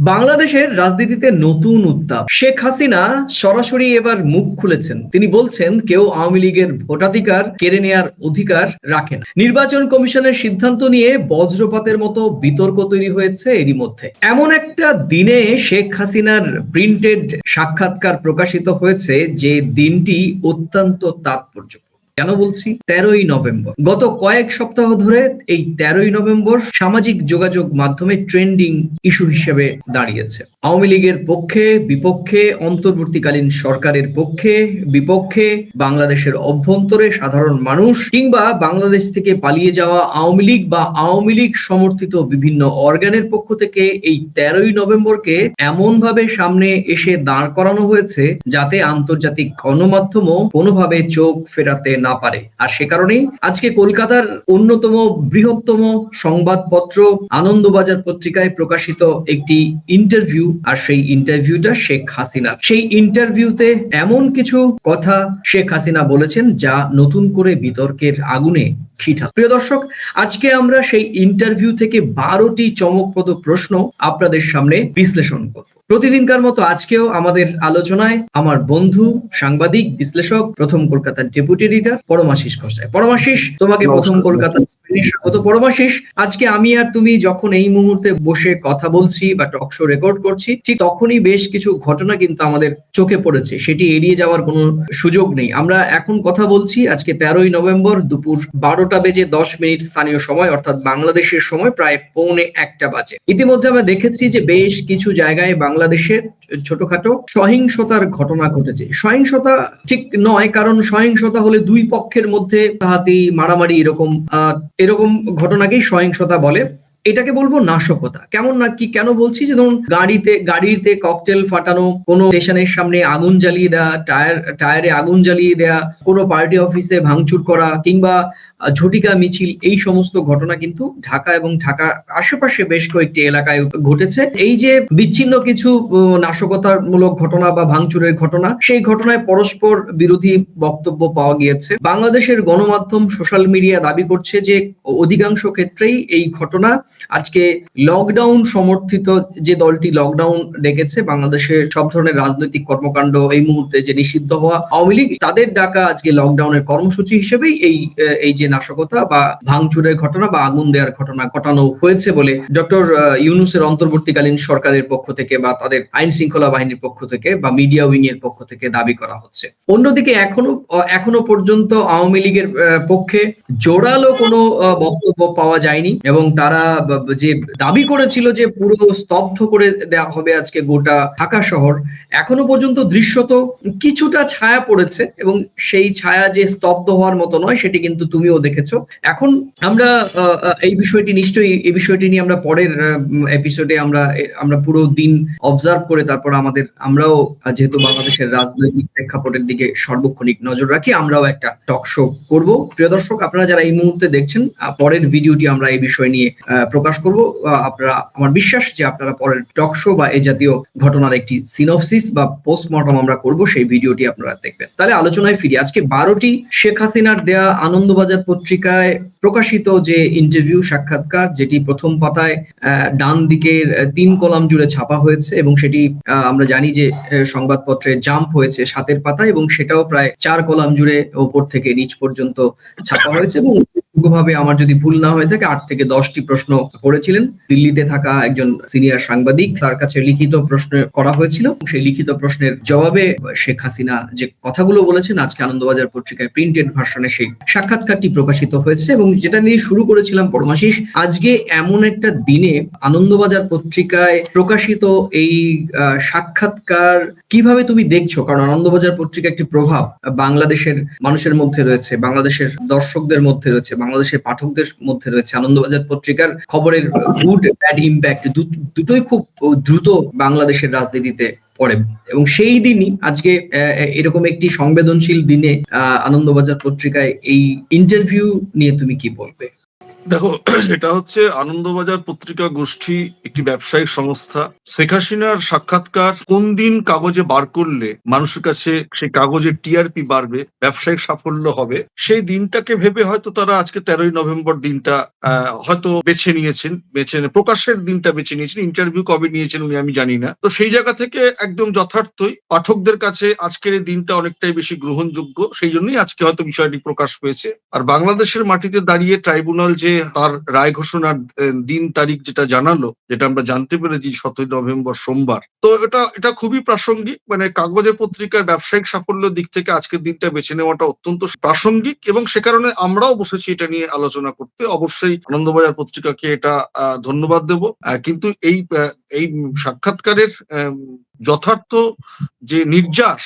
বাংলাদেশের রাজনীতিতে নতুন উত্তাপ। শেখ হাসিনা সরাসরি এবার মুখ খুলেছেন। তিনি বলছেন, কেউ আওয়ামী লীগের ভোটাধিকার কেড়ে নেয়ার অধিকার রাখেন নির্বাচন কমিশনের সিদ্ধান্ত নিয়ে বজ্রপাতের মতো বিতর্ক তৈরি হয়েছে এরই মধ্যে। এমন একটা দিনে শেখ হাসিনার প্রিন্টেড সাক্ষাৎকার প্রকাশিত হয়েছে যে দিনটি অত্যন্ত তাৎপর্য কেন বলছি? তেরোই নভেম্বর। গত কয়েক সপ্তাহ ধরে এই তেরোই নভেম্বর সামাজিক যোগাযোগ মাধ্যমে ট্রেন্ডিং ইস্যু হিসেবে দাঁড়িয়েছে। আওয়ামী লীগের পক্ষে, বিপক্ষে, অন্তর্বর্তীকালীন সরকারের পক্ষে, বিপক্ষে, বাংলাদেশের অভ্যন্তরে সাধারণ মানুষ কিংবা বাংলাদেশ থেকে পালিয়ে যাওয়া আওয়ামী লীগ বা আওয়ামী লীগ সমর্থিত বিভিন্ন অর্গানের পক্ষ থেকে এই তেরোই নভেম্বরকে এমন ভাবে সামনে এসে দাঁড় করানো হয়েছে যাতে আন্তর্জাতিক গণমাধ্যমও কোনোভাবে চোখ ফেরাতে না পারে। আর সে কারণেই আজকে কলকাতার অন্যতম বৃহত্তম সংবাদপত্র আনন্দবাজার পত্রিকায় প্রকাশিত একটি ইন্টারভিউ আর সেই ইন্টারভিউটা শেখ হাসিনা সেই ইন্টারভিউতে এমন কিছু কথা শেখ হাসিনা বলেছেন যা নতুন করে বিতর্কের আগুনে খিঠা প্রিয় দর্শক আজকে আমরা সেই ইন্টারভিউ থেকে বারোটি চমকপ্রদ প্রশ্ন আপনাদের সামনে বিশ্লেষণ করব। প্রতিদিনকার মতো আজকেও আমাদের আলোচনায় আমার বন্ধু সাংবাদিক বিশ্লেষক প্রথম কলকাতার ডেপুটি এডিটর পরমাশিস ঘোষায় পরমাশিস তোমাকে প্রথম কলকাতার স্বাগত। পরমাশিস আজকে আমি আর তুমি যখন এই মুহূর্তে বসে কথা বলছি বা টক শো রেকর্ড করছি ঠিক তখনই বেশ কিছু ঘটনা কিন্তু আমাদের চোখে পড়েছে। সেটি এড়িয়ে যাওয়ার কোনো সুযোগ নেই। আমরা এখন কথা বলছি আজকে তেরোই নভেম্বর দুপুর বারোটা বেজে দশ মিনিট স্থানীয় সময়, অর্থাৎ বাংলাদেশের সময় প্রায় পৌনে একটা বাজে। ইতিমধ্যে আমরা দেখেছি যে বেশ কিছু জায়গায় বাংলাদেশের ছোটখাটো সহিংসতার ঘটনা ঘটেছে। সহিংসতা ঠিক নয়, কারণ সহিংসতা হলে দুই পক্ষের মধ্যে হাতি মারামারি এরকম এরকম ঘটনাকেই সহিংসতা বলে। এটাকে বলব নাশকতা। কেমন না, কি কেন বলছি? যে ধরুন, গাড়িতে গাড়িতে ককটেল ফাটানো, কোনো স্টেশনের সামনে আগুন জ্বালিয়ে দেওয়া টায়ার, টায়ারে আগুন জ্বালিয়ে দেওয়া কোনো পার্টি অফিসে ভাঙচুর করা, কিংবা ঝটিকা মিছিল, এই সমস্ত ঘটনা কিন্তু ঢাকা এবং ঢাকা আশেপাশে বেশ কয়েকটি এলাকায় ঘটেছে। এই যে বিচ্ছিন্ন কিছু নাশকতার মূলক ঘটনা বা ভাঙচুরের ঘটনা, সেই ঘটনায় পরস্পর বিরোধী বক্তব্য পাওয়া গিয়েছে। বাংলাদেশের গণমাধ্যম সোশ্যাল মিডিয়া দাবি করছে যে, অধিকাংশ ক্ষেত্রেই এই ঘটনা আজকে লকডাউন সমর্থিত যে দলটি লকডাউন ডেকেছে বাংলাদেশের সব ধরনের রাজনৈতিক কর্মকাণ্ড এই মুহূর্তে যে নিষিদ্ধ হওয়া, আওয়ামী লীগ তাদের ডাকা আজকে লকডাউনের কর্মসূচি হিসেবেই এই এই যে নাশকতা বা ভাঙচুরের ঘটনা বা আগুন দেওয়ার ঘটনা ঘটানো হয়েছে বলে ডক্টর ইউনুসের অন্তর্বর্তীকালীন সরকারের পক্ষ থেকে বা তাদের আইন শৃঙ্খলা বাহিনীর পক্ষ থেকে বা মিডিয়া উইং এর পক্ষ থেকে দাবি করা হচ্ছে। অন্যদিকে এখনও এখনও পর্যন্ত আওয়ামী লীগের পক্ষে জোরালো কোনো বক্তব্য পাওয়া যায়নি এবং তারা যে দাবি করেছিল যে পুরো স্তব্ধ করে দেওয়া হবে আজকে গোটা ঢাকা শহর, এখনও পর্যন্ত দৃশ্যত কিছুটা ছায়া পড়েছে এবং সেই ছায়া যে স্তব্ধ হওয়ার মতো নয়, সেটি কিন্তু তুমিও দেখেছ। এখন আমরা এই বিষয়টি নিশ্চয়ই, এই বিষয়টি নিয়ে আমরা পরের এপিসোডে আমরা আমরা পুরো দিন অবজার্ভ করে তারপর আমাদের, আমরাও যেহেতু বাংলাদেশের রাজনৈতিক প্রেক্ষাপটের দিকে সর্বক্ষণিক নজর রাখি, আমরাও একটা টক শো করব। প্রিয় দর্শক, আপনারা যারা এই মুহূর্তে দেখছেন পরের ভিডিওটি আমরা এই বিষয় নিয়ে প্রকাশ করব। আপনারা, আমার বিশ্বাস যে আপনারা পরের টক শো বা এই জাতীয় ঘটনার একটি সিনপসিস বা পোস্টমর্টম আমরা করব, সেই ভিডিওটি আপনারা দেখবেন। তাহলে আলোচনায় ফিরি। আজকে বারোটি শেখ হাসিনার দেয়া আনন্দবাজার পত্রিকায় প্রকাশিত যে ইন্টারভিউ সাক্ষাৎকার, যেটি প্রথম পাতায় ডান দিকের তিন কলাম জুড়ে ছাপা হয়েছে এবং সেটি আমরা জানি যে সংবাদপত্রে জাম্প হয়েছে সাতের পাতায় এবং সেটাও প্রায় চার কলাম জুড়ে ওপর থেকে নিচ পর্যন্ত ছাপা হয়েছে এবং ভাবে আমার যদি ভুল না হয়ে থাকে, আট থেকে দশটি প্রশ্ন করেছিলেন। দিল্লিতে থাকা একজন সিনিয়র সাংবাদিক, তার কাছে লিখিত প্রশ্ন করা হয়েছিল। সেই লিখিত প্রশ্নের জবাবে শেখ হাসিনা যে কথাগুলো বলেছেন, আজকে আনন্দবাজার পত্রিকায় প্রিন্টেড ভার্সনে সেই সাক্ষাৎকারটি প্রকাশিত হয়েছে এবং যেটা নিয়ে শুরু করেছিলাম পরমাশিস আজকে এমন একটা দিনে আনন্দবাজার পত্রিকায় প্রকাশিত এই সাক্ষাৎকার কীভাবে তুমি দেখছ? কারণ আনন্দবাজার পত্রিকা একটি প্রভাব বাংলাদেশের মানুষের মধ্যে রয়েছে, বাংলাদেশের দর্শকদের মধ্যে রয়েছে বাংলাদেশের পাঠকদের মধ্যে রয়েছে আনন্দবাজার পত্রিকার খবরের গুড ব্যাড ইম্প্যাক্ট দুটোই খুব দ্রুত বাংলাদেশের রাজনীতিতে পড়ে। এবং সেই দিনই আজকে এরকম একটি সংবেদনশীল দিনে আনন্দবাজার পত্রিকায় এই ইন্টারভিউ নিয়ে তুমি কি বলবে? দেখো, এটা হচ্ছে আনন্দবাজার পত্রিকা গোষ্ঠী একটি ব্যবসায়িক সংস্থা। শেখ হাসিনার সাক্ষাৎকার কোন দিন কাগজে বার করলে মানুষের কাছে সেই কাগজের টিআরপি বাড়বে, ব্যবসায়িক সাফল্য হবে? সেই দিনটাকে ভেবে হয়তো তারা আজকে তেরোই নভেম্বর দিনটা হয়তো বেছে নিয়েছেন, বেছে প্রকাশের দিনটা বেছে নিয়েছেন ইন্টারভিউ কবে নিয়েছেন উনি আমি জানি না। তো সেই জায়গা থেকে একদম যথার্থই পাঠকদের কাছে আজকের এই দিনটা অনেকটাই বেশি গ্রহণযোগ্য, সেই জন্যই আজকে হয়তো বিষয়টি প্রকাশ পেয়েছে আর বাংলাদেশের মাটিতে দাঁড়িয়ে ট্রাইব্যুনাল যে তার রায় ঘোষণার দিন তারিখ যেটা জানালো, যেটা আমরা জানতে পেরেছি সতেরোই নভেম্বর সোমবার। তো এটা এটা খুবই প্রাসঙ্গিক মানে কাগজে পত্রিকার ব্যবসায়িক সাফল্যের দিক থেকে আজকের দিনটা বেছে নেওয়াটা অত্যন্ত প্রাসঙ্গিক এবং সে কারণে আমরাও বসেছি এটা নিয়ে আলোচনা করতে। অবশ্যই আনন্দবাজার পত্রিকাকে এটা ধন্যবাদ দেব। কিন্তু এই এই সাক্ষাৎকারের যথার্থ যে নির্যাস,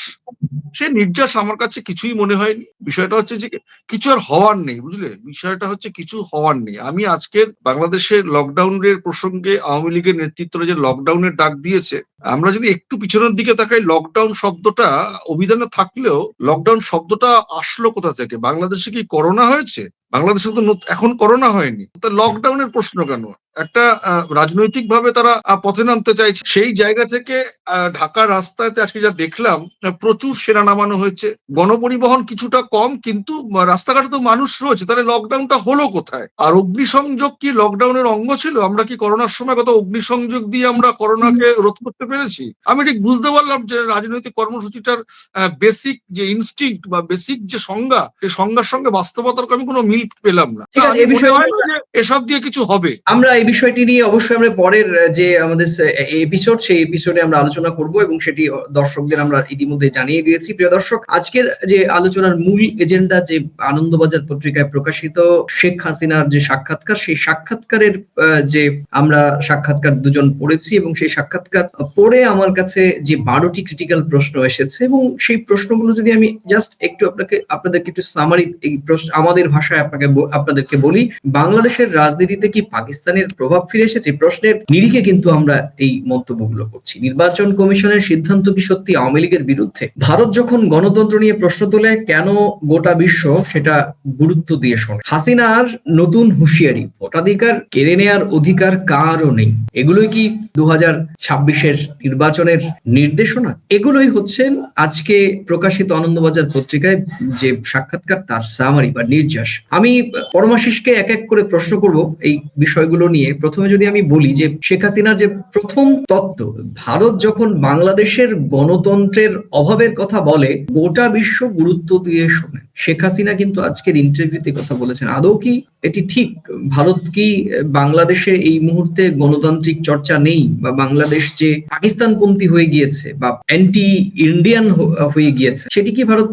সে নির্যাস আমার কাছে কিছুই মনে হয়নি। বিষয়টা হচ্ছে যে কিছু আর হওয়ার নেই, বুঝলে? বিষয়টা হচ্ছে কিছু হওয়ার নেই। আমি আজকের বাংলাদেশের লকডাউনের প্রসঙ্গে আওয়ামী লীগের নেতৃত্বরা যে লকডাউনের ডাক দিয়েছে আমরা যদি একটু পিছনের দিকে তাকাই লকডাউন শব্দটা অভিধানে থাকলেও লকডাউন শব্দটা আসলো কোথা থেকে? বাংলাদেশে কি করোনা হয়েছে? বাংলাদেশে তো এখন করোনা হয়নি। লকডাউনের প্রশ্ন কেন? একটা রাজনৈতিক ভাবে তারা পথে নামতে চাইছে। সেই জায়গা থেকে ঢাকার রাস্তায় আজকে যা দেখলাম প্রচুর সেনা নামানো হয়েছে। গণপরিবহন কিছুটা কম, কিন্তু রাস্তাঘাটে তো মানুষ রয়েছে। তাহলে লকডাউনটা হলো কোথায়? আর অগ্নিসংযোগ কি লকডাউনের অঙ্গ ছিল? আমরা কি করোনার সময় কত অগ্নিসংযোগ দিয়ে আমরা করোনাকে রোধ করতে পেরেছি। আমি ঠিক বুঝতে পারলাম যে রাজনৈতিক কর্মসূচিটার বেসিক যে ইনস্টিংক্ট বা বেসিক যে সংজ্ঞা সেই সংজ্ঞার সঙ্গে বাস্তবতার আমি কোনো মিল পেলাম না। এসব দিয়ে কিছু হবে। আমরা এই বিষয়টি নিয়ে অবশ্যই আমরা পরের যে আমাদের এপিসোড সেই এপিসোডে আমরা আলোচনা করব এবং সেটি দর্শকদের আমরা ইতিমধ্যে জানিয়ে দিয়েছি। প্রিয় দর্শক আজকের যে আলোচনার মূল এজেন্ডা যে আনন্দবাজার পত্রিকায় প্রকাশিত শেখ হাসিনার যে সাক্ষাৎকার সেই সাক্ষাৎকারের আহ, যে আমরা সাক্ষাৎকার দুজন পড়েছি এবং সেই সাক্ষাৎকার পড়ে আমার কাছে যে বারোটি ক্রিটিক্যাল প্রশ্ন এসেছে এবং সেই প্রশ্নগুলো যদি আমি জাস্ট একটু আপনাকে, আপনাদেরকে একটু সামারি এই প্রশ্ন, আমাদের ভাষায় আপনাকে আপনাদেরকে বলি, বাংলাদেশের রাজনীতিতে কি পাকিস্তানের প্রভাব ফিরে এসেছে? প্রশ্নের নিরিখে কিন্তু আমরা এই মন্তব্যগুলো করছি। নির্বাচন কমিশনের সিদ্ধান্ত কি সত্যি আওয়ামী লীগের বিরুদ্ধে? ভারত যখন গণতন্ত্র নিয়ে প্রশ্ন তোলে, কেন গোটা বিশ্ব সেটা গুরুত্ব দিয়ে শোনে? হাসিনার নতুন হুঁশিয়ারি, ভোটাধিকার কেড়ে নেয়ার অধিকার কারও নেই। এগুলোই কি দু হাজার ছাব্বিশের নির্বাচনের নির্দেশনা, এগুলোই হচ্ছেন আজকে প্রকাশিত আনন্দবাজার পত্রিকায় যে সাক্ষাৎকার, তার সামারি বা নির্যাস। আমি পরমাশিসকে এক এক করে প্রশ্ন করব এই বিষয়গুলো নিয়ে। প্রথমে যদি আমি বলি যে শেখ হাসিনার যে প্রথম তত্ত্ব, ভারত যখন বাংলাদেশের গণতন্ত্রের অভাবের কথা বলে, গোটা বিশ্ব গুরুত্ব দিয়ে শোনে। শেখ হাসিনা কিন্তু আজকের ইন্টারভিউতে কথা বলেছেন। আদৌ কি এটি ঠিক? ভারত কি বাংলাদেশে এই মুহূর্তে গণতান্ত্রিক চর্চা নেই? বা বাংলাদেশ যে পাকিস্তানপন্থী হয়ে গিয়েছে বা অ্যান্টি ইন্ডিয়ান হয়ে গিয়েছে, সেটি কি ভারত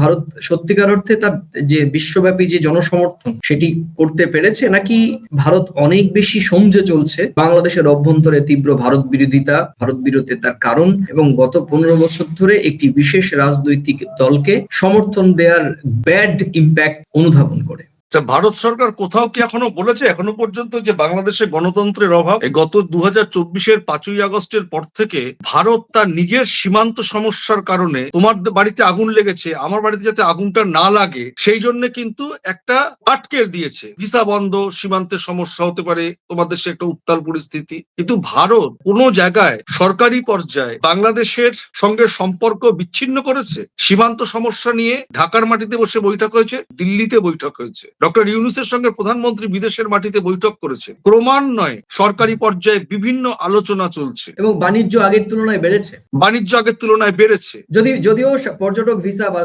ভারত সত্যিকার অর্থে তার যে বিশ্বব্যাপী যে জনসমর্থন, সেটি করতে পেরেছে? নাকি ভারত অনেক বেশি সমঝে চলছে? বাংলাদেশের অভ্যন্তরে তীব্র ভারত বিরোধিতা, ভারত বিরোধিতার কারণ এবং গত পনেরো বছর ধরে একটি বিশেষ রাজনৈতিক দলকে সমর্থন দেওয়ার ব্যাড ইম্প্যাক্ট অনুধাবন করে। ভারত সরকার কোথাও কি এখনও বলেছে? এখনও পর্যন্ত যে বাংলাদেশে গণতন্ত্রের অভাব গত দু হাজার চব্বিশের পাঁচই আগস্টের পর থেকে ভারত তার নিজের সীমান্ত সমস্যার কারণে তোমার বাড়িতে আগুন লেগেছে, আমার বাড়িতে যাতে আগুনটা না লাগে, সেই জন্য কিন্তু একটা আটকের দিয়েছে। ভিসা বন্ধ, সীমান্তের সমস্যা হতে পারে তোমার দেশে একটা উত্তাল পরিস্থিতি। কিন্তু ভারত কোনো জায়গায় সরকারি পর্যায়ে বাংলাদেশের সঙ্গে সম্পর্ক বিচ্ছিন্ন করেছে? সীমান্ত সমস্যা নিয়ে ঢাকার মাটিতে বসে বৈঠক হয়েছে, দিল্লিতে বৈঠক হয়েছে। ডক্টর ইউনুসের সঙ্গে প্রধানমন্ত্রী বিদেশের মাটিতে বৈঠক করেছে। ক্রমান্বয়ে সরকারি পর্যায়ে বিভিন্ন আলোচনা চলছে। এবং বাণিজ্য আগের তুলনায় বেড়েছে। বাণিজ্য আগের তুলনায় বেড়েছে। যদি যদিও পর্যটক ভিসা বা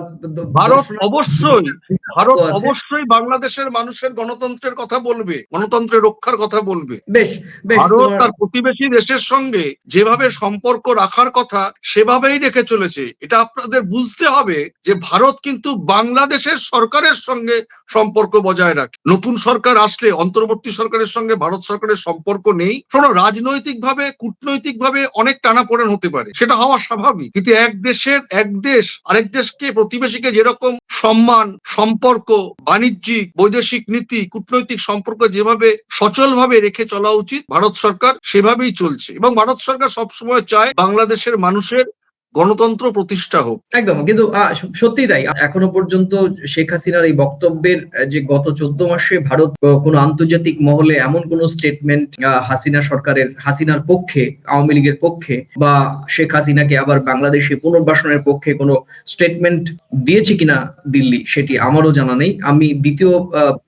ভারত অবশ্যই ভারত অবশ্যই বাংলাদেশের মানুষের গণতন্ত্রের কথা বলবে গণতন্ত্রের রক্ষার কথা বলবে। বেশ বেশ ভারত তার প্রতিবেশী দেশের সঙ্গে যেভাবে সম্পর্ক রাখার কথা সেভাবেই রেখে চলেছে। এটা আপনাদের বুঝতে হবে যে ভারত কিন্তু বাংলাদেশের সরকারের সঙ্গে সম্পর্ক বজায় রাখে। নতুন সরকার আসলে অন্তর্বর্তী সরকারের সঙ্গে ভারত সরকারের সম্পর্ক নেই। শোনো রাজনৈতিক ভাবে কূটনৈতিক ভাবে অনেক টানাপোড়েন হতে পারে। সেটা হওয়া স্বাভাবিক। কিন্তু এক দেশের, এক দেশ, আরেক দেশকে, প্রতিবেশীকে যেরকম সম্মান, সম্পর্ক, বাণিজ্যিক, বৈদেশিক নীতি, কূটনৈতিক সম্পর্ক যেভাবে সচলভাবে রেখে চলা উচিত, ভারত সরকার সেভাবেই চলছে। এবং ভারত সরকার সবসময় চায় বাংলাদেশের মানুষের গণতন্ত্র প্রতিষ্ঠা হোক। একদম কিন্তু আহ, স- তাই। এখনও পর্যন্ত শেখ হাসিনার এই বক্তব্যের যে গত চোদ্দ মাসে ভারত কোনো আন্তর্জাতিক মহলে এমন কোনো স্টেটমেন্ট হাসিনা সরকারের হাসিনার পক্ষে আওয়ামী লীগের পক্ষে বা শেখ হাসিনাকে আবার বাংলাদেশে পুনর্বাসনের পক্ষে কোনো স্টেটমেন্ট দিয়েছে কিনা দিল্লি সেটি আমারও জানা নেই। আমি দ্বিতীয়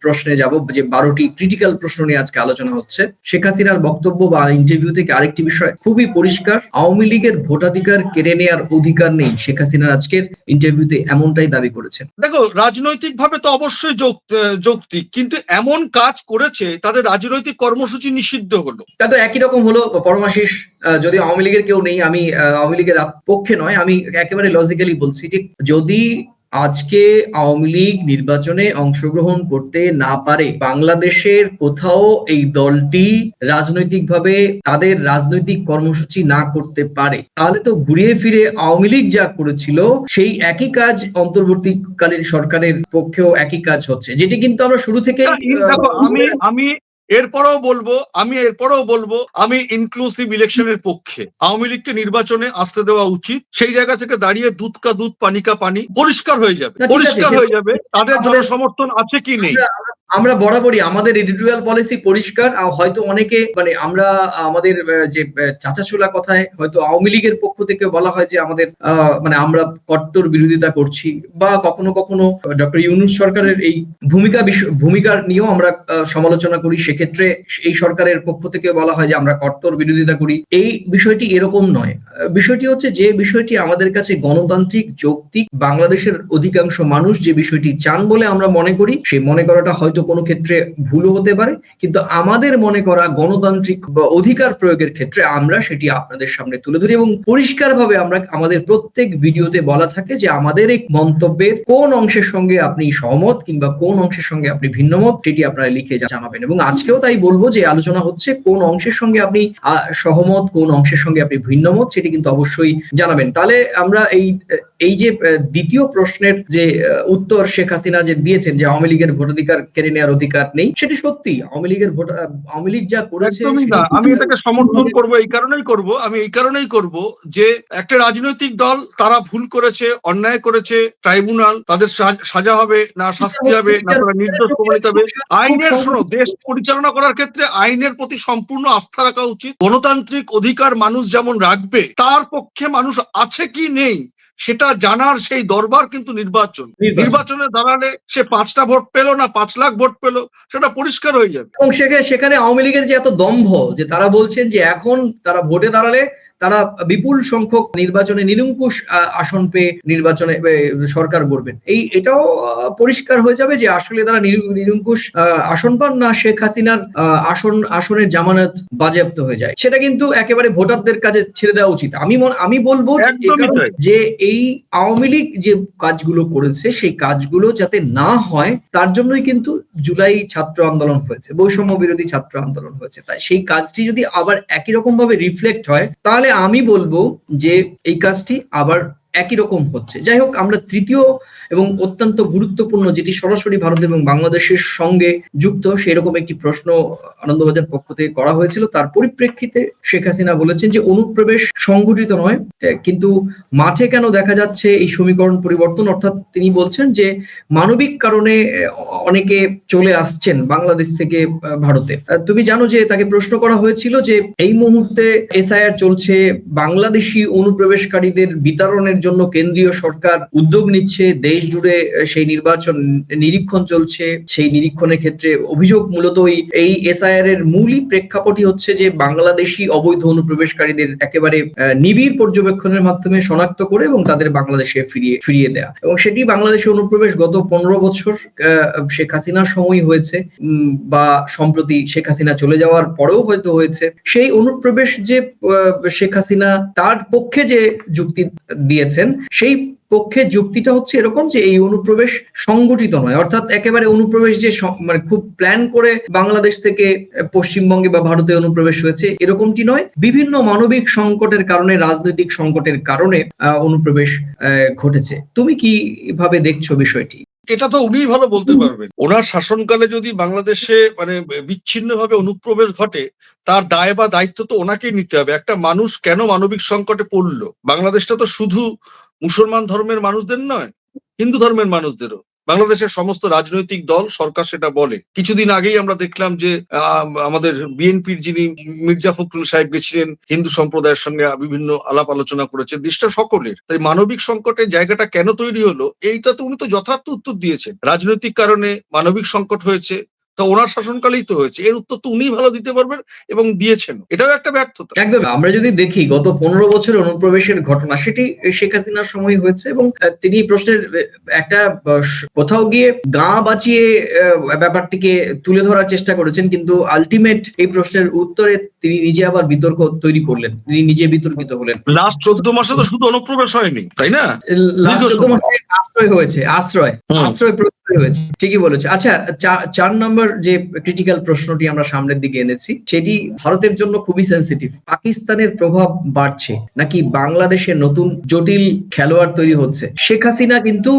প্রশ্নে যাব যে বারোটি ক্রিটিক্যাল প্রশ্ন নিয়ে আজকে আলোচনা হচ্ছে। শেখ হাসিনার বক্তব্য বা ইন্টারভিউ থেকে আরেকটি বিষয় খুবই পরিষ্কার। আওয়ামী লীগের ভোটাধিকার কেড়ে নেওয়ার অধিকার নেই। শেখ হাসিনার আজকের ইন্টারভিউতে এমনটাই দাবি করেছেন। দেখো রাজনৈতিক ভাবে তো অবশ্যই যৌক- যৌক্তিক কিন্তু এমন কাজ করেছে তাদের রাজনৈতিক কর্মসূচি নিষিদ্ধ হলো। তা তো একই রকম হলো পরমাশিস যদি আওয়ামী লীগের কেউ নেই আমি আওয়ামী লীগের পক্ষে নয় আমি একেবারে লজিক্যালি বলছি যে যদি আজকে আওয়ামী লীগ নির্বাচনে অংশগ্রহণ করতে না পারে বাংলাদেশের কোথাও এই দলটি রাজনৈতিকভাবে তাদের রাজনৈতিক কর্মসূচি না করতে পারে। তাহলে তো ঘুরিয়ে ফিরে আওয়ামী লীগ যা করেছিল সেই একই কাজ অন্তর্বর্তীকালীন সরকারের পক্ষেও একই কাজ হচ্ছে যেটি কিন্তু আমরা শুরু থেকে আমি আমি এরপরেও বলব আমি এরপরও বলব আমি ইনক্লুসিভ ইলেকশনের পক্ষে আওয়ামী লীগকে নির্বাচনে আসতে দেওয়া উচিত। সেই জায়গা থেকে দাঁড়িয়ে দুধ কা দুধ পানি কা পানি পরিষ্কার হয়ে যাবে। পরিষ্কার হয়ে যাবে। তাদের জনসমর্থন আছে কি নেই? আমরা বরাবরই আমাদের এডিটোরিয়াল পলিসি পরিষ্কার হয়তো অনেকে মানে আমরা আমাদের যে চাচাচুলা কথায় হয়তো আওয়ামী লীগের পক্ষ থেকে বলা হয় যে আমাদের মানে আমরা কট্টর বিরোধিতা করছি বা কখনো কখনো ডক্টর ইউনুস সরকারের এই ভূমিকা ভূমিকার নিয়েও আমরা সমালোচনা করি। সেক্ষেত্রে এই সরকারের পক্ষ থেকে বলা হয় যে আমরা কট্টর বিরোধিতা করি। এই বিষয়টি এরকম নয়। বিষয়টি হচ্ছে যে বিষয়টি আমাদের কাছে গণতান্ত্রিক, যৌক্তিক, বাংলাদেশের অধিকাংশ মানুষ যে বিষয়টি চান বলে আমরা মনে করি সেই মনে করাটা হয়তো কোনো ক্ষেত্রে ভুলও হতে পারে, কিন্তু আমাদের মনে করা গণতান্ত্রিক বা অধিকার প্রয়োগের ক্ষেত্রে আমরা সেটি আপনাদের সামনে তুলে ধরি এবং পরিষ্কারভাবে আমরা আমাদের প্রত্যেক ভিডিওতে বলা থাকে যে আমাদের এই মন্তব্যের কোন অংশের সঙ্গে আপনি সহমত কিংবা কোন অংশের সঙ্গে আপনি ভিন্নমত সেটি আপনারা লিখে জানাবেন এবং আজকেও তাই বলব যে আলোচনা হচ্ছে কোন অংশের সঙ্গে আপনি সহমত, কোন অংশের সঙ্গে আপনি ভিন্নমত সেটি কিন্তু অবশ্যই জানাবেন। তাহলে আমরা এই এই যে দ্বিতীয় প্রশ্নের যে উত্তর শেখ হাসিনা যে দিয়েছেন যে আওয়ামী লীগের ভোটাধিকার কেড়ে নেওয়ার অধিকার নেই। সেটি সত্যি আওয়ামী লীগের ভোট আওয়ামী লীগ যা করেছে আমি এটাকে সমর্থন করব এই কারণেই করব। আমি এই কারণেই করব যে একটা রাজনৈতিক দল তারা ভুল করেছে অন্যায় করেছে ট্রাইব্যুনাল তাদের সাজ- সাজা হবে না শাস্তি হবে না তারা নির্দোষ প্রমাণিত হবে। আইনের শোনো দেশ পরিচালনা করার ক্ষেত্রে আইনের প্রতি সম্পূর্ণ আস্থা রাখা উচিত। গণতান্ত্রিক অধিকার মানুষ যেমন রাখবে তার পক্ষে মানুষ আছে কি নেই সেটা জানার সেই দরবার কিন্তু নির্বাচন নির্বাচন। দাঁড়ালে সে পাঁচটা ভোট পেল না পাঁচ লাখ ভোট পেল সেটা পরিষ্কার হয়ে যাবে এবং সেখানে সেখানে আওয়ামী লীগের যে এত দম্ভ যে তারা বলছেন যে এখন তারা ভোটে দাঁড়ালে তারা বিপুল সংখ্যক নির্বাচনে নিরঙ্কুশ আসন পেয়ে নির্বাচনে সরকার গড়বেন। এই এটাও পরিষ্কার হয়ে যাবে যে আসলে তারা নিরঙ্কুশ আসন পান না। শেখ হাসিনার আসন আসনের জামানত বাজেয়াপ্ত হয়ে যায়। সেটা কিন্তু একেবারে ভোটারদের কাছে ছেড়ে দেওয়া উচিত। আমি আমি বলব। যে এই আওয়ামী লীগ যে কাজগুলো করেছে সেই কাজগুলো যাতে না হয় তার জন্যই কিন্তু জুলাই ছাত্র আন্দোলন হয়েছে বৈষম্য বিরোধী ছাত্র আন্দোলন হয়েছে। তাই সেই কাজটি যদি আবার একই রকম ভাবে রিফ্লেক্ট হয় তাহলে আমি বলব যে এই কাজটি আবার একই রকম হচ্ছে। যাই হোক, আমরা তৃতীয় এবং অত্যন্ত গুরুত্বপূর্ণ যেটি সরাসরি ভারত এবং বাংলাদেশের সঙ্গে যুক্ত সেই রকম একটি প্রশ্ন আনন্দবাজার পক্ষ থেকে করা হয়েছিল। তার পরিপ্রেক্ষিতে শেখ হাসিনা বলেছেন যে, অনুপ্রবেশ সংগঠিত নয় কিন্তু মাঠে কেন দেখা যাচ্ছে এই সমীকরণ পরিবর্তন? অর্থাৎ তিনি বলছেন যে, মানবিক কারণে অনেকে চলে আসছেন বাংলাদেশ থেকে ভারতে। তুমি জানো যে, তাকে প্রশ্ন করা হয়েছিল যে, এই মুহূর্তে এসআইআর চলছে, বাংলাদেশি অনুপ্রবেশকারীদের বিতরণের জন্য কেন্দ্রীয় সরকার উদ্যোগ নিচ্ছে, দেশ জুড়ে সেই নির্বাচন নিরীক্ষণ চলছে, সেই নিরীক্ষণের ক্ষেত্রে অভিযোগ মূলত এই- এসআইআর এর মূলই প্রেক্ষাপটই হচ্ছে যে বাংলাদেশি অবৈধ অনুপ্রবেশকারীদের একেবারে নিবিড় পর্যবেক্ষণের মাধ্যমে শনাক্ত করে এবং তাদের বাংলাদেশে ফিরিয়ে ফিরিয়ে দেয়া। এবং সেটি বাংলাদেশে অনুপ্রবেশ গত পনেরো বছর শেখ হাসিনার সময় হয়েছে বা সম্প্রতি শেখ হাসিনা চলে যাওয়ার পরেও হয়তো হয়েছে। সেই অনুপ্রবেশ যে শেখ হাসিনা তার পক্ষে যে যুক্তি দিয়েছেন সেই পক্ষে যুক্তিটা হচ্ছে এরকম যে এই অনুপ্রবেশ সংগঠিত নয়। অর্থাৎ একেবারে অনুপ্রবেশ যে মানে খুব প্ল্যান করে বাংলাদেশ থেকে পশ্চিমবঙ্গে বা ভারতে অনুপ্রবেশ হয়েছে, এরকমটি নয়। বিভিন্ন মানবিক সংকটের কারণে, রাজনৈতিক সংকটের কারণে অনুপ্রবেশ ঘটেছে। তুমি কি ভাবে দেখছ বিষয়টি? এটা তো উনিই ভালো বলতে পারবেন। ওনার শাসনকালে যদি বাংলাদেশে মানে বিচ্ছিন্নভাবে অনুপ্রবেশ ঘটে তার দায় বা দায়িত্ব তো ওনাকেই নিতে হবে। একটা মানুষ কেন মানবিক সংকটে পড়ল? বাংলাদেশটা তো শুধু মুসলমান ধর্মের মানুষদের নয় হিন্দু ধর্মের মানুষদেরও। বাংলাদেশের সমস্ত রাজনৈতিক দল সরকার সেটা বলে। কিছুদিন আগেই আমরা দেখলাম যে আমাদের বিএনপির যিনি মির্জা ফখরুল সাহেব গেছিলেন, হিন্দু সম্প্রদায়ের সঙ্গে বিভিন্ন আলাপ আলোচনা করেছেন দেশটা সকলের। তাই মানবিক সংকটের জায়গাটা কেন তৈরি হলো, এইটা তো উনি তো যথার্থ উত্তর দিয়েছেন। রাজনৈতিক কারণে মানবিক সংকট হয়েছে তা ওনার শাসনকালেই তো হয়েছে। এর উত্তর তো উনিই ভালো দিতে পারবেন এবং দিয়েছেন। এটাও একটা ব্যর্থতা। একদম। আমরা যদি দেখি গত পনেরো বছরের অনুপ্রবেশের ঘটনা সেটি শেখ হাসিনার সময় হয়েছে এবং তিনি প্রশ্নের একটা কোথাও গিয়ে গা বাঁচিয়ে ব্যাপারটিকে তুলে ধরার চেষ্টা করেছেন কিন্তু আলটিমেট এই প্রশ্নের উত্তরে তিনি নিজে আবার বিতর্ক তৈরি করলেন। তিনি নিজে বিতর্কিত হলেন। লাস্ট চোদ্দ মাসে তো শুধু অনুপ্রবেশ হয়নি তাই না? লাস্ট চোদ্দ মাসে আশ্রয় হয়েছে আশ্রয়। আশ্রয় ঠিকই বলেছে। আচ্ছা চার নম্বর যে ক্রিটিক্যাল প্রশ্নটি আমরা সামনের দিকে এনেছি, সেটি ভারতের জন্য খুবই সেন্সিটিভ পাকিস্তানের প্রভাব বাড়ছে, নাকি বাংলাদেশের নতুন জটিল খেলোয়াড় তৈরি হচ্ছে? শেখ হাসিনা কিন্তু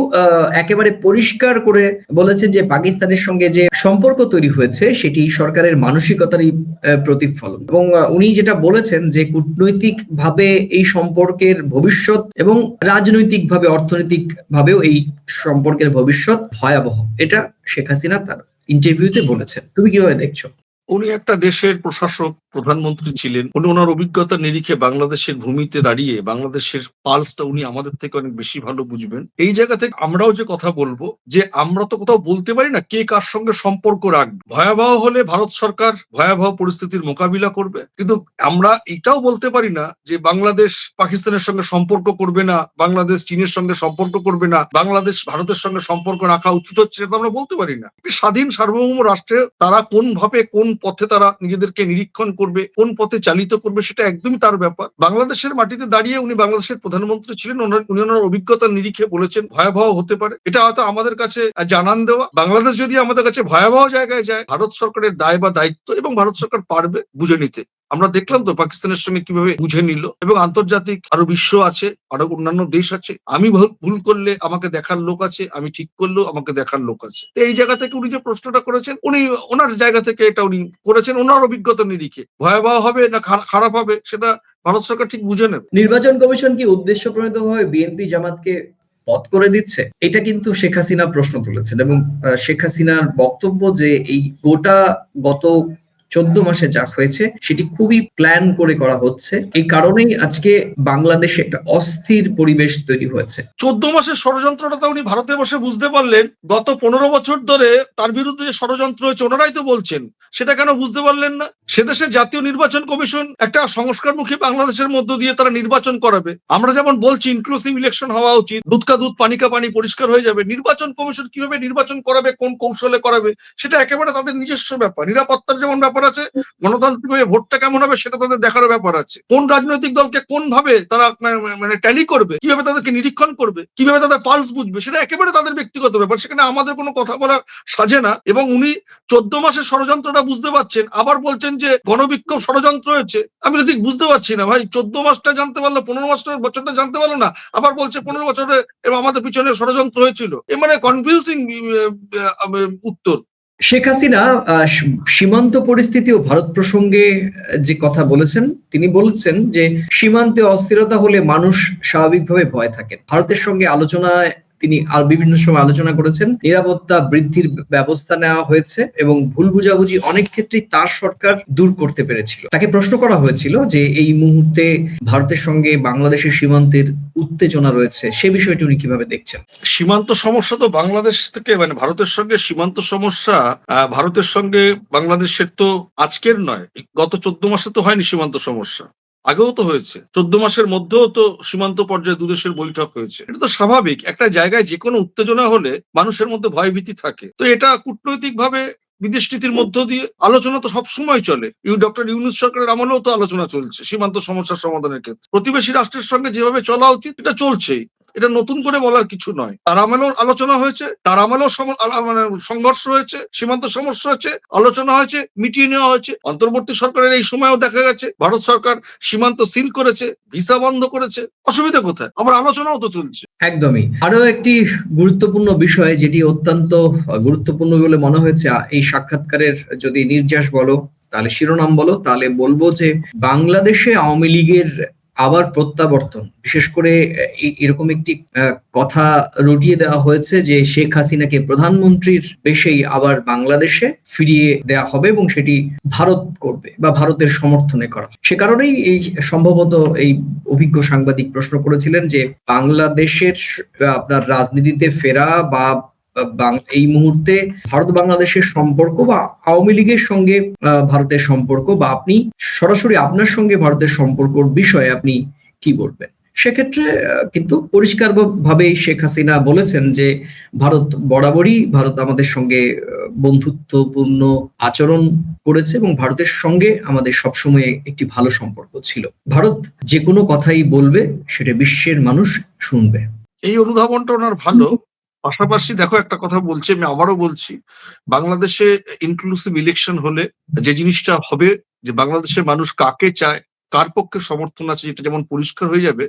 একেবারে পরিষ্কার করে বলেছেন যে পাকিস্তানের সঙ্গে যে সম্পর্ক তৈরি হয়েছে, সেটি সরকারের মানসিকতারই প্রতিফলন। এবং উনি যেটা বলেছেন যে কূটনৈতিক ভাবে এই সম্পর্কের ভবিষ্যৎ এবং রাজনৈতিক ভাবে অর্থনৈতিক ভাবেও এই সম্পর্কের ভবিষ্যৎ ভয়াবহ। এটা শেখ হাসিনা তার ইন্টারভিউতে বলেছেন। তুমি কীভাবে দেখছ? উনি একটা দেশের প্রশাসক, প্রধানমন্ত্রী ছিলেন। উনি ওনার অভিজ্ঞতা নিরিখে বাংলাদেশের ভূমিতে দাঁড়িয়ে, বাংলাদেশের পালসটা উনি আমাদের থেকে অনেক বেশি ভালো বুঝবেন। এই জায়গা থেকে আমরাও যে কথা বলব, যে আমরা তো কোথাও বলতে পারি না কে কার সঙ্গে সম্পর্ক রাখবে। ভয়াবহ হলে ভারত সরকার ভয়াবহ পরিস্থিতির মোকাবিলা করবে। কিন্তু আমরা এটাও বলতে পারি না যে বাংলাদেশ পাকিস্তানের সঙ্গে সম্পর্ক করবে না, বাংলাদেশ চীনের সঙ্গে সম্পর্ক করবে না, বাংলাদেশ ভারতের সঙ্গে সম্পর্ক রাখা উচিত হচ্ছে আমরা বলতে পারি না। স্বাধীন সার্বভৌম রাষ্ট্রে তারা কোন ভাবে কোন পথে তারা নিজেদেরকে নিরীক্ষণ করবে, কোন পথে চালিত করবে সেটা একদমই তার ব্যাপার। বাংলাদেশের মাটিতে দাঁড়িয়ে উনি বাংলাদেশের প্রধানমন্ত্রী ছিলেন উনি ওনার অভিজ্ঞতার নিরিখে বলেছেন, ভয়াবহ হতে পারে। এটা হয়তো আমাদের কাছে জানান দেওয়া। বাংলাদেশ যদি আমাদের কাছে ভয়াবহ জায়গায় যায়, ভারত সরকারের দায় বা দায়িত্ব এবং ভারত সরকার পারবে বুঝে নিতে। আমরা দেখলাম তো পাকিস্তানের সঙ্গে কীভাবে বুঝে নিল এবং আন্তর্জাতিক আরও বিশ্ব আছে, আরও অন্যান্য দেশ আছে। আমি ভুল- করলে আমাকে দেখার লোক আছে, আমি ঠিক করলেও আমাকে দেখার লোক আছে। তো এই জায়গা থেকে উনি যে প্রশ্নটা করেছেন, উনি ওনার জায়গা থেকে এটা উনি করেছেন ওনার অভিজ্ঞতা নিরিখে। ভয়াবহ হবে না খারা- খারাপ হবে সেটা ভারত সরকার ঠিক বুঝে নেবে। নির্বাচন কমিশন কি উদ্দেশ্য প্রণীত প্রণীতভাবে বিএনপি জামাতকে পথ করে দিচ্ছে? এটা কিন্তু শেখ হাসিনা প্রশ্ন তুলেছেন এবং শেখ হাসিনার বক্তব্য যে এই গোটা গত চোদ্দ মাসে যা হয়েছে, সেটি খুবই প্ল্যান করে করা হচ্ছে। এই কারণেই আজকে বাংলাদেশে একটা অস্থির পরিবেশ তৈরি হয়েছে। চোদ্দ মাসের ষড়যন্ত্রটা তো উনি ভারতে বসে বুঝতে পারলেন। গত পনেরো বছর ধরে তার বিরুদ্ধে ষড়যন্ত্র হয়েছে, ওনারাই তো বলছেন। সেটা কেন বুঝতে পারলেন না? সে দেশের জাতীয় নির্বাচন কমিশন একটা সংস্কারমুখী বাংলাদেশের মধ্য দিয়ে তারা নির্বাচন করাবে। আমরা যেমন বলছি ইনক্লুসিভ ইলেকশন হওয়া উচিত দুধ কা দুধ পানি কা পানি পরিষ্কার হয়ে যাবে। নির্বাচন কমিশন কীভাবে নির্বাচন করাবে, কোন কৌশলে করাবে, সেটা একেবারে তাদের নিজস্ব ব্যাপার। নিরাপত্তার যেমন ব্যাপার আছে? গণতান্ত্রিকভাবে ভোটটা কেমন হবে সেটা তাদের দেখার ব্যাপার আছে। কোন রাজনৈতিক দলকে কোন ভাবে তারা মানে ট্যালি করবে? কীভাবে তাদেরকে নিরীক্ষণ করবে? কীভাবে তাদের পালস বুঝবে? সেটা একেবারে তাদের ব্যক্তিগত ব্যাপার। সেখানে আমাদের কোনো কথা বলার সাজে না এবং উনি চোদ্দ মাসের ষড়যন্ত্রটা বুঝতে পারছেন। আবার বলছেন যে গণবিক্ষোভ ষড়যন্ত্র হয়েছে। আমি তো ঠিক বুঝতে পারছি না ভাই। চোদ্দ মাসটা জানতে পারল, পনেরো মাসটা, বছরটা জানতে পারল না। আবার বলছে পনেরো বছরে এবং আমাদের পিছনে ষড়যন্ত্র হয়েছিল। এ মানে কনফিউজিং উত্তর। শেখ হাসিনা সীমান্ত পরিস্থিতি ও ভারত প্রসঙ্গে যে কথা বলেছেন, তিনি বলেছেন যে সীমান্তে অস্থিরতা হলে মানুষ স্বাভাবিকভাবে ভয় থাকেন ভারতের সঙ্গে আলোচনায় তিনি আর বিভিন্ন সময় আলোচনা করেছেন। নিরাপত্তা বৃদ্ধির ব্যবস্থা নেওয়া হয়েছে এবং ভুল বুঝাবুঝি অনেক ক্ষেত্রেই তার সরকার দূর করতে পেরেছিল। তাকে প্রশ্ন করা হয়েছিল যে এই মুহূর্তে ভারতের সঙ্গে বাংলাদেশের সীমান্তের উত্তেজনা রয়েছে, সে বিষয়টি উনি কীভাবে দেখছেন? সীমান্ত সমস্যা তো বাংলাদেশ থেকে মানে ভারতের সঙ্গে সীমান্ত সমস্যা ভারতের সঙ্গে বাংলাদেশের তো আজকের নয়, গত চোদ্দ মাসে তো হয়নি সীমান্ত সমস্যা। আগেও তো হয়েছে। চোদ্দ মাসের মধ্যেও তো সীমান্ত পর্যায়ে দুদেশের বৈঠক হয়েছে। এটা তো স্বাভাবিক। একটা জায়গায় যে কোনো উত্তেজনা হলে মানুষের মধ্যে ভয়ভীতি থাকে। তো এটা কূটনৈতিক ভাবে বিদেশ নীতির মধ্য দিয়ে আলোচনা তো সবসময় চলে। ইউ ডক্টর ইউনুস সরকারের আমলেও তো আলোচনা চলছে সীমান্ত সমস্যার সমাধানের ক্ষেত্রে। প্রতিবেশী রাষ্ট্রের সঙ্গে যেভাবে চলা উচিত, এটা চলছেই। এটা নতুন করে বলার কিছু নয়। তার আমলেও আলোচনা হয়েছে, তার আমলেও মানে সংঘর্ষ হয়েছে, সীমান্ত সমস্যা হয়েছে, আলোচনা হয়েছে, মিটিয়ে নেওয়া হয়েছে। অন্তর্বর্তী সরকারের এই সময়ও দেখা গেছে, ভারত সরকার সীমান্ত সিল করেছে, ভিসা বন্ধ করেছে। অসুবিধা কোথায়? আবার আলোচনাও তো চলছে। একদমই। আরও একটি গুরুত্বপূর্ণ বিষয় যেটি অত্যন্ত গুরুত্বপূর্ণ বলে মনে হয়েছে, এই সাক্ষাৎকারের যদি নির্যাস বলো, তাহলে শিরোনাম বলো, তাহলে বলব যে বাংলাদেশে আওয়ামী লীগের আবার প্রত্যাবর্তন। বিশেষ করে এরকম একটি কথা রটিয়ে দেওয়া হয়েছে যে শেখ হাসিনাকে প্রধানমন্ত্রীর বেশেই আবার বাংলাদেশে ফিরিয়ে দেওয়া হবে এবং সেটি ভারত করবে বা ভারতের সমর্থনে করা সে কারণেই এই সম্ভবত এই অভিজ্ঞ সাংবাদিক প্রশ্ন করেছিলেন যে বাংলাদেশের আপনার রাজনীতিতে ফেরা বাং- এই মুহূর্তে ভারত বাংলাদেশের সম্পর্ক বা আওয়ামী লীগের সঙ্গে ভারতের সম্পর্ক বা আপনি সরাসরি আপনার সঙ্গে ভারতের সম্পর্কর বিষয়ে আপনি কি বলবেন? সেক্ষেত্রে কিন্তু পরিষ্কার ভাবে শেখ হাসিনা বলেছেন যে ভারত বরাবরই ভারত আমাদের সঙ্গে বন্ধুত্বপূর্ণ আচরণ করেছে এবং ভারতের সঙ্গে আমাদের সবসময় একটি ভালো সম্পর্ক ছিল। ভারত যে কোনো কথাই বলবে, সেটা বিশ্বের মানুষ শুনবে। এই অনুধাবনটা ওনার ভালো। পাশাপাশি দেখো একটা কথা বলছি, আমি আবারও বলছি, বাংলাদেশে ইনক্লুসিভ ইলেকশন হলে যে জিনিসটা হবে, যে বাংলাদেশের মানুষ কাকে চায়, কার পক্ষে সমর্থন আছে, যেটা যেমন পরিষ্কার হয়ে যাবে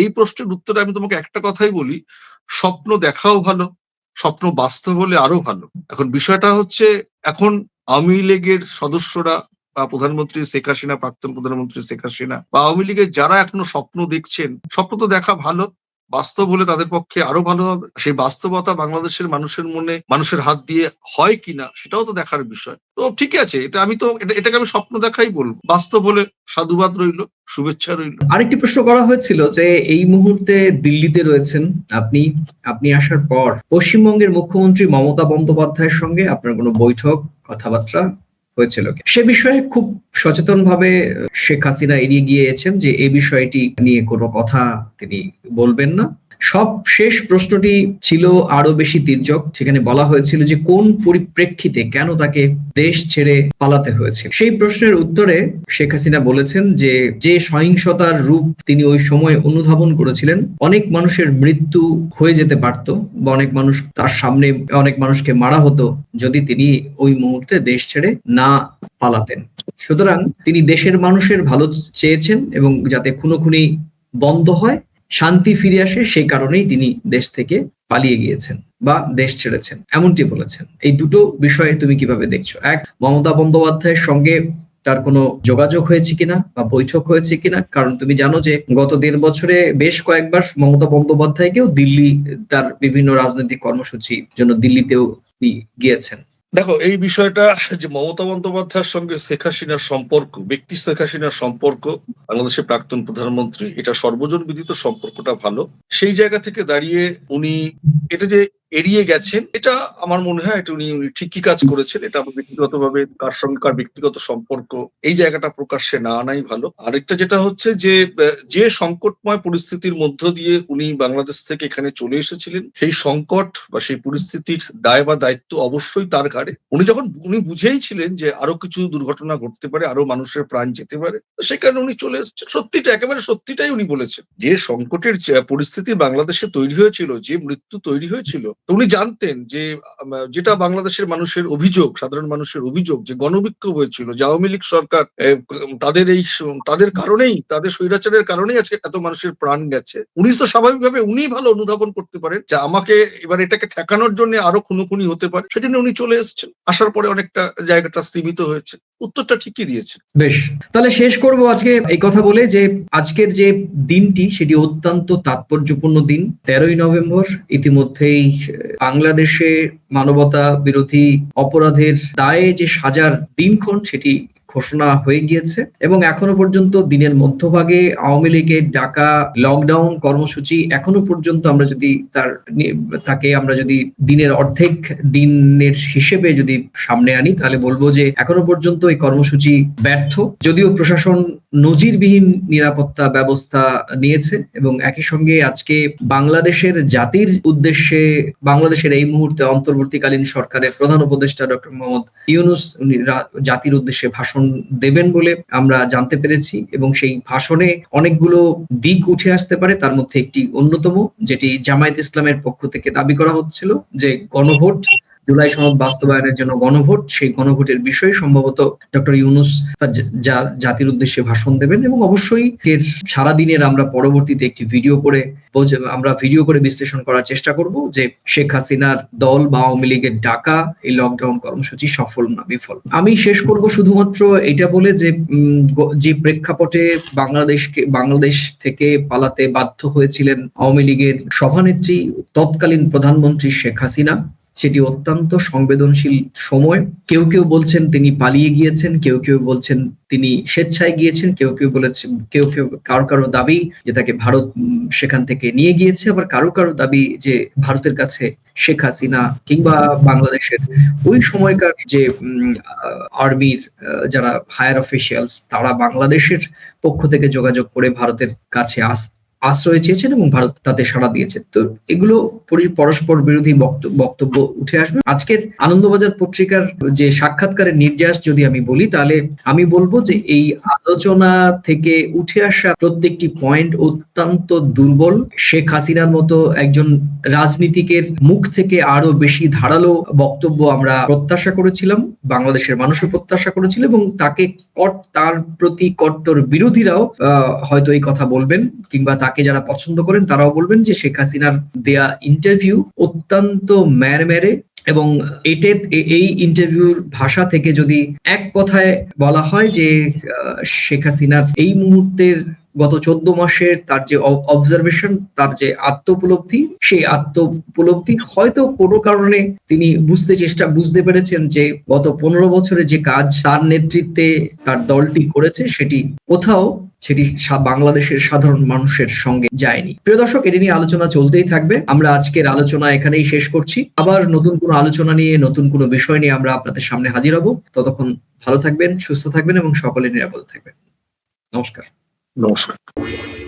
এই প্রশ্নের উত্তরে আমি তোমাকে একটা কথাই বলি, স্বপ্ন দেখাও ভালো, স্বপ্ন বাস্তব হলে আরও ভালো। এখন বিষয়টা হচ্ছে, এখন আওয়ামী লীগের সদস্যরা বা প্রধানমন্ত্রী শেখ হাসিনা, প্রাক্তন প্রধানমন্ত্রী শেখ হাসিনা বা আওয়ামী লীগের যারা এখনও স্বপ্ন দেখছেন, স্বপ্ন তো দেখা ভালো বাস্তব হলে তাদের পক্ষে আরও ভালো হবে। সেই বাস্তবতা বাংলাদেশের মানুষের মনে, মানুষের হাত দিয়ে হয় কিনা, সেটাও তো দেখার বিষয়। তো ঠিক আছে, এটা আমি তো, এটা- এটাকে আমি স্বপ্ন দেখাই বলব। বাস্তব হলে সাধুবাদ রইল, শুভেচ্ছা রইল। আরেকটি প্রশ্ন করা হয়েছিল যে, এই মুহূর্তে দিল্লিতে রয়েছেন আপনি আপনি আসার পর পশ্চিমবঙ্গের মুখ্যমন্ত্রী মমতা বন্দ্যোপাধ্যায়ের সঙ্গে আপনার কোনো বৈঠক, কথাবার্তা? হয়েছিল। সে বিষয়ে খুব সচেতন ভাবে শেখ হাসিনা এড়িয়ে গিয়েছেন যে এই বিষয়টি নিয়ে কোনো কথা তিনি বলবেন না। সব শেষ প্রশ্নটি ছিল আরও বেশি তির্যক সেখানে বলা হয়েছিল যে কোন পরিপ্রেক্ষিতে কেন তাকে দেশ ছেড়ে পালাতে হয়েছে। সেই প্রশ্নের উত্তরে শেখ হাসিনা বলেছেন যে যে সহিংসতার রূপ তিনি ওই সময় অনুধাবন করেছিলেন, অনেক মানুষের মৃত্যু হয়ে যেতে পারত বা অনেক মানুষ তার সামনে অনেক মানুষকে মারা হতো যদি তিনি ওই মুহূর্তে দেশ ছেড়ে না পালাতেন। সুতরাং তিনি দেশের মানুষের ভালো চেয়েছেন এবং যাতে খুনোখুনি বন্ধ হয় শান্তি ফিরে আসে, সেই কারণেই তিনি দেশ থেকে পালিয়ে গিয়েছেন বা দেশ ছেড়েছেন, এমনটি বলেছেন। এই দুটো বিষয়ে তুমি কীভাবে দেখছ? এক, মমতা বন্দ্যোপাধ্যায়ের সঙ্গে তার কোনো যোগাযোগ হয়েছে কিনা বা বৈঠক হয়েছে কিনা? কারণ তুমি জানো যে গত দেড় বছরে বেশ কয়েকবার মমতা বন্দ্যোপাধ্যায়কেও দিল্লি, তার বিভিন্ন রাজনৈতিক কর্মসূচির জন্য দিল্লিতেও গিয়েছেন। দেখো, এই বিষয়টা যে মমতা বন্দ্যোপাধ্যায়ের সঙ্গে শেখ হাসিনার সম্পর্ক, ব্যক্তি শেখ হাসিনার সম্পর্ক, বাংলাদেশের প্রাক্তন প্রধানমন্ত্রী, এটা সর্বজন বিদিত সম্পর্কটা ভালো। সেই জায়গা থেকে দাঁড়িয়ে উনি, এটা যে এড়িয়ে গেছেন, এটা আমার মনে হয় এটা উনি উনি ঠিকই কাজ করেছেন। এটা আমার ব্যক্তিগতভাবে কার সঙ্গে কার ব্যক্তিগত সম্পর্ক, এই জায়গাটা প্রকাশ্যে না আনাই ভালো। আরেকটা যেটা হচ্ছে যে যে সংকটময় পরিস্থিতির মধ্য দিয়ে উনি বাংলাদেশ থেকে এখানে চলে এসেছিলেন, সেই সংকট বা সেই পরিস্থিতির দায় বা দায়িত্ব অবশ্যই তার ঘাড়ে। উনি যখন উনি বুঝেই ছিলেন যে আরও কিছু দুর্ঘটনা ঘটতে পারে, আরও মানুষের প্রাণ যেতে পারে কারণে উনি চলে এসেছেন। সত্যিটা, একেবারে সত্যিটাই উনি বলেছেন। যে সংকটের পরিস্থিতি বাংলাদেশে তৈরি হয়েছিল, যে মৃত্যু তৈরি হয়েছিল উনি জানতেন যে যেটা বাংলাদেশের মানুষের অভিযোগ, সাধারণ মানুষের অভিযোগ যে গণবিক্ষোভ হয়েছিল, যে আওয়ামী লীগ সরকার তাদের এই তাদের কারণেই, তাদের স্বৈরাচারের কারণেই আজকে এত মানুষের প্রাণ গেছে। উনি তো স্বাভাবিকভাবে উনি ভালো অনুধাবন করতে পারেন যে আমাকে এবার এটাকে ঠেকানোর জন্য আরও খুনোখুনি হতে পারে, সেজন্য উনি চলে এসেছেন। আসার পরে অনেকটা জায়গাটা স্তীমিত হয়েছে। উত্তরটা ঠিকই দিয়েছে। বেশ, তাহলে শেষ করব আজকে এই কথা বলে যে আজকের যে দিনটি, সেটি অত্যন্ত তাৎপর্যপূর্ণ দিন। তেরোই নভেম্বর, ইতিমধ্যেই বাংলাদেশে মানবতা বিরোধী অপরাধের দায়ে যে সাজার দিনক্ষণ, সেটি ঘোষণা হয়ে গিয়েছে এবং এখনও পর্যন্ত দিনের মধ্যভাগে আওয়ামী লীগের ডাকা লকডাউন কর্মসূচি এখনও পর্যন্ত আমরা যদি তার তাকে আমরা যদি দিনের অর্ধেক দিনের হিসেবে যদি সামনে আনি, তাহলে বলব যে এখনও পর্যন্ত এই কর্মসূচি ব্যর্থ। যদিও প্রশাসন নজিরবিহীন নিরাপত্তা ব্যবস্থা নিয়েছে এবং একই সঙ্গে আজকে বাংলাদেশের জাতির উদ্দেশ্যে, বাংলাদেশের এই মুহূর্তে অন্তর্বর্তীকালীন সরকারের প্রধান উপদেষ্টা ডক্টর মোহাম্মদ ইউনুস জাতির উদ্দেশ্যে ভাষণ ভাষণ দেবেন বলে আমরা জানতে পেরেছি এবং সেই ভাষণে অনেকগুলো দিক উঠে আসতে পারে। তার মধ্যে একটি অন্যতম, যেটি জামায়াত ইসলামের পক্ষ থেকে দাবি করা হচ্ছিল যে গণভোট জুলাই সনদ বাস্তবায়নের জন্য গণভোট, সেই গণভোটের বিষয়ে সম্ভবত ডক্টর ইউনুস তার জাতির উদ্দেশ্যে ভাষণ দেবেন এবং অবশ্যই এর সারাদিনের আমরা পরবর্তীতে একটি ভিডিও করে আমরা ভিডিও করে বিশ্লেষণ করার চেষ্টা করব যে শেখ হাসিনার দল বা আওয়ামী লীগের ডাকা এই লকডাউন কর্মসূচি সফল না বিফল। আমি শেষ করব শুধুমাত্র এটা বলে যে যে প্রেক্ষাপটে বাংলাদেশকে বাংলাদেশ থেকে পালাতে বাধ্য হয়েছিলেন আওয়ামী লীগের সভানেত্রী তৎকালীন প্রধানমন্ত্রী শেখ হাসিনা সেটি অত্যন্ত সংবেদনশীল সময়। কেউ কেউ বলছেন তিনি পালিয়ে গিয়েছেন, কেউ কেউ বলছেন তিনি স্বেচ্ছায় গিয়েছেন, কেউ কেউ বলেছেন কেউ কেউ কারও কারও দাবি যে তাকে ভারত সেখান থেকে নিয়ে গিয়েছে, আবার কারও কারও দাবি যে ভারতের কাছে শেখ হাসিনা কিংবা বাংলাদেশের ওই সময়কার যে আর্মির যারা হায়ার অফিসিয়ালস তারা বাংলাদেশের পক্ষ থেকে যোগাযোগ করে ভারতের কাছে আস আশ্রয় চেয়েছেন এবং ভারত তাতে সাড়া দিয়েছে। তো এগুলো পরস্পর বিরোধী বক্তব্য উঠে আসবে। আজকের আনন্দবাজার পত্রিকার যে সাক্ষাৎকারের নির্যাস যদি আমি বলি, তাহলে আমি বলব যে এই আলোচনা থেকে উঠে আসা প্রত্যেকটি পয়েন্ট অত্যন্ত দুর্বল। শেখ হাসিনার মতো একজন রাজনীতিকের মুখ থেকে আরও বেশি ধারালো বক্তব্য আমরা প্রত্যাশা করেছিলাম, বাংলাদেশের মানুষও প্রত্যাশা করেছিল এবং তাকে তার প্রতি কট্টর বিরোধীরাও হয়তো এই কথা বলবেন কিংবা যারা পছন্দ করেন তারাও বলবেন যে শেখ হাসিনার দেয়া ইন্টারভিউ অত্যন্ত ম্যারে ম্যারে এবং এটে এই ইন্টারভিউর ভাষা থেকে যদি এক কথায় বলা হয় যে শেখ হাসিনার এই মুহূর্তের গত চোদ্দ মাসের তার যে অবজারভেশন তার যে আত্ম উপলব্ধি সেই আত্ম উপলব্ধি হয়তো কোনো কারণে তিনি বুঝতে চেষ্টা, বুঝতে পেরেছেন যে গত পনেরো বছরে যে কাজ তার নেতৃত্বে তার দলটি করেছে সেটি কোথাও সেটি বাংলাদেশের সাধারণ মানুষের সঙ্গে যায়নি। প্রিয় দর্শক, এটি নিয়ে আলোচনা চলতেই থাকবে। আমরা আজকের আলোচনা এখানেই শেষ করছি। আবার নতুন কোনো আলোচনা নিয়ে, নতুন কোনো বিষয় নিয়ে আমরা আপনাদের সামনে হাজির হব। ততক্ষণ ভালো থাকবেন, সুস্থ থাকবেন এবং সকলে নিরাপদ থাকবেন। নমস্কার। নমস্কার।